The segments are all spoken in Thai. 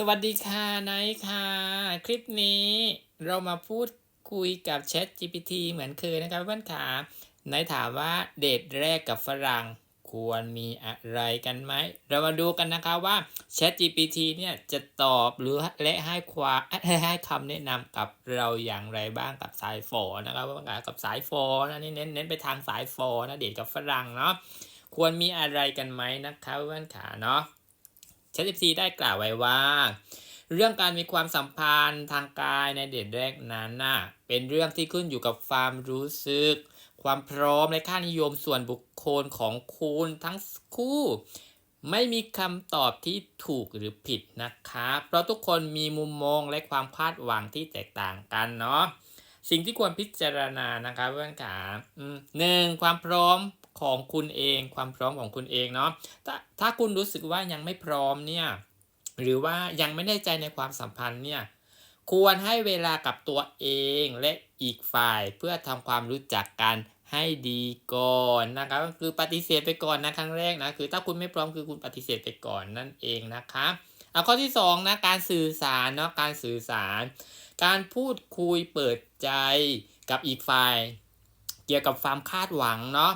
สวัสดีค่ะไนท์ค่ะ คลิปนี้เรามาพูดคุยกับ Chat GPT เหมือนเคยนะครับเพื่อนขาไนท์ถามว่าเดทแรกกับฝรั่งควรมีอะไรกันไหม เรามาดูกันนะคะว่า Chat GPT เนี่ยจะตอบหรือและให้ความให้ให้คำแนะนำกับเราอย่างไรบ้างกับสายฟอนะครับเพื่อนขากับสายฟอนะนี่เน้นเน้นไปทางสายฟอนะเดทกับฝรั่งเนาะควรมีอะไรกันไหมนะคะเพื่อนขาเนาะ ชฟซีได้กล่าวไว้ว่า เรื่องการมีความสัมพันธ์ทางกายในเดทแรกนั้นน่ะเป็นเรื่องที่ขึ้นอยู่กับความรู้สึก ความพร้อมและค่านิยมส่วนบุคคลของคุณทั้งคู่ ไม่มีคำตอบที่ถูกหรือผิดนะคะ เพราะทุกคนมีมุมมองและความคาดหวังที่แตกต่างกันเนาะสิ่งที่ควรพิจารณานะคะเพื่อนขาหนึ่งความพร้อม ของคุณเอง ความพร้อมของคุณเองเนาะถ้าถ้าคุณรู้สึกว่ายังไม่พร้อมเนี่ยหรือว่ายังไม่แน่ใจในความสัมพันธ์เนี่ยควรให้เวลากับตัวเองและอีกฝ่ายเพื่อทำความรู้จักกันให้ดีก่อนนะครับก็คือปฏิเสธไปก่อนนะครั้งแรกนะคือถ้าคุณไม่พร้อมคือคุณปฏิเสธไปก่อนนั่นเองนะคะเอาข้อที่สองนะการสื่อสารเนาะการสื่อสาร การพูดคุยเปิดใจกับอีกฝ่าย เกี่ยวกับความคาดหวังเนาะ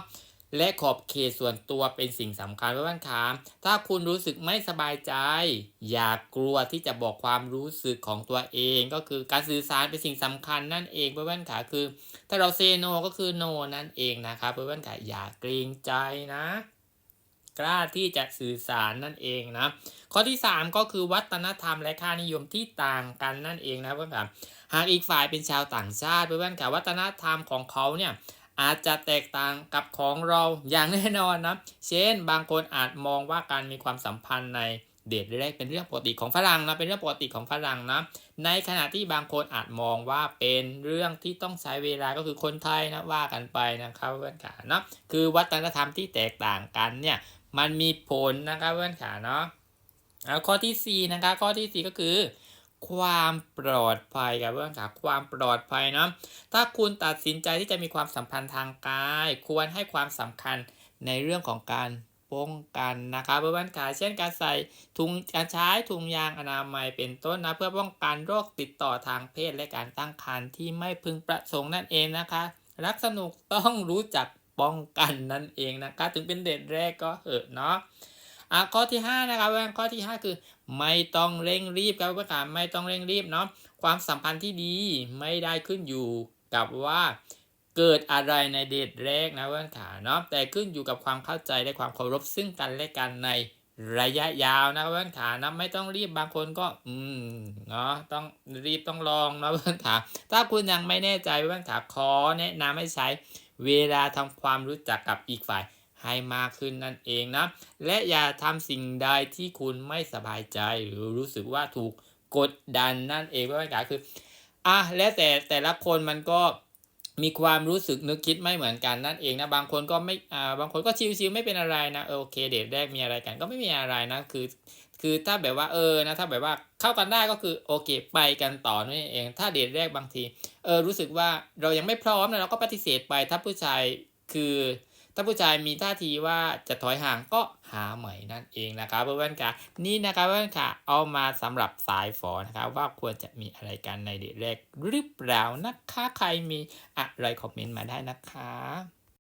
และขอบเขตส่วนตัวเป็นสิ่งสำคัญเพื่อนๆครับถ้าคุณรู้สึกไม่สบายใจ อย่ากลัวที่จะบอกความรู้สึกของตัวเอง ก็คือการสื่อสารเป็นสิ่งสำคัญนั่นเองเพื่อนๆขาคือ ถ้าเราเซโนก็คือโนนั่นเองนะครับเพื่อนๆขาอย่าเกรงใจนะ กล้าที่จะสื่อสารนั่นเองนะข้อที่ 3 ก็คือวัฒนธรรมและค่านิยมที่ต่างกันนั่นเองนะเพื่อนๆครับหากอีกฝ่ายเป็นชาวต่างชาติเพื่อนๆขาวัฒนธรรมของเขาเนี่ย อาจจะแตกต่างกับของเราอย่างแน่นอนนะเช่น บางคนอาจมองว่าการมีความสัมพันธ์ในเดทแรกเป็นเรื่องปกติของฝรั่งนะเป็นเรื่องปกติของฝรั่งนะในขณะที่บางคนอาจมองว่าเป็นเรื่องที่ต้องใช้เวลาก็คือคนไทยนะว่ากันไปนะครับเพื่อนขาเนาะคือวัฒนธรรมที่แตกต่างกันเนี่ยมันมีผลนะครับเพื่อนขาเนาะเอาข้อที่4นะครับข้อที่ 4 ก็คือ ความปลอดภัยครับเพื่อนขาความปลอดภัยนะถ้าคุณตัดสินใจที่จะมีความสัมพันธ์ทางกาย ควรให้ความสำคัญในเรื่องของการป้องกันนะครับเพื่อนขาเช่นการใส่ถุงการใช้ถุงยางอนามัยเป็นต้นนะเพื่อป้องกันโรคติดต่อทางเพศและการตั้งครรภ์ที่ไม่พึงประสงค์นั่นเองนะคะ รักสนุกต้องรู้จักป้องกันนั่นเองนะคะ ถึงเป็นเด็ดแรกก็เหอะเนาะ อะข้อที่ 5 นะครับเพื่อนข้อที่ 5 คือ ไม่ต้องเร่งรีบครับเพื่อนขาไม่ต้องเร่งรีบเนาะความสัมพันธ์ที่ดีไม่ได้ขึ้นอยู่กับว่าเกิดอะไรในเดทแรกนะเพื่อนขาเนาะแต่ขึ้นอยู่กับความเข้าใจและความเคารพซึ่งกันและกันในระยะยาวนะเพื่อนขานะไม่ต้องรีบบางคนก็อืมเนาะต้องรีบต้องลองนะเพื่อนขาถ้าคุณยังไม่แน่ใจเพื่อนขาขอแนะนำให้ใช้เวลาทำความรู้จักกับอีกฝ่าย ให้มากขึ้นนั่นเองนะ และอย่าทำสิ่งใดที่คุณไม่สบายใจหรือรู้สึกว่าถูกกดดันนั่นเองเพื่อนขาคืออะแล้วแต่แต่ละคนมันก็มีความรู้สึกนึกคิดไม่เหมือนกันนั่นเองนะบางคนก็ไม่อ่าบางคนก็ชิวๆไม่เป็นอะไรนะเออโอเคเดทแรกมีอะไรกันก็ไม่มีอะไรนะคือคือถ้าแบบว่าเออนะถ้าแบบว่าเข้ากันได้ก็คือโอเคไปกันต่อนั่นเอง ถ้าเดทแรกบางทีเออรู้สึกว่าเรายังไม่พร้อมนะเราก็ปฏิเสธไปถ้าผู้ชายคือ ถ้าผู้ชายมีท่าทีว่าจะถอยห่างก็หาใหม่นั่นเองนะครับเพื่อนๆค่ะนี่นะครับเพื่อนๆค่ะ เอามาสำหรับสายฝอนะครับว่าควรจะมีอะไรกันในเดทแรกหรือเปล่านะคะใครมีอะไรคอมเมนต์มาได้นะคะ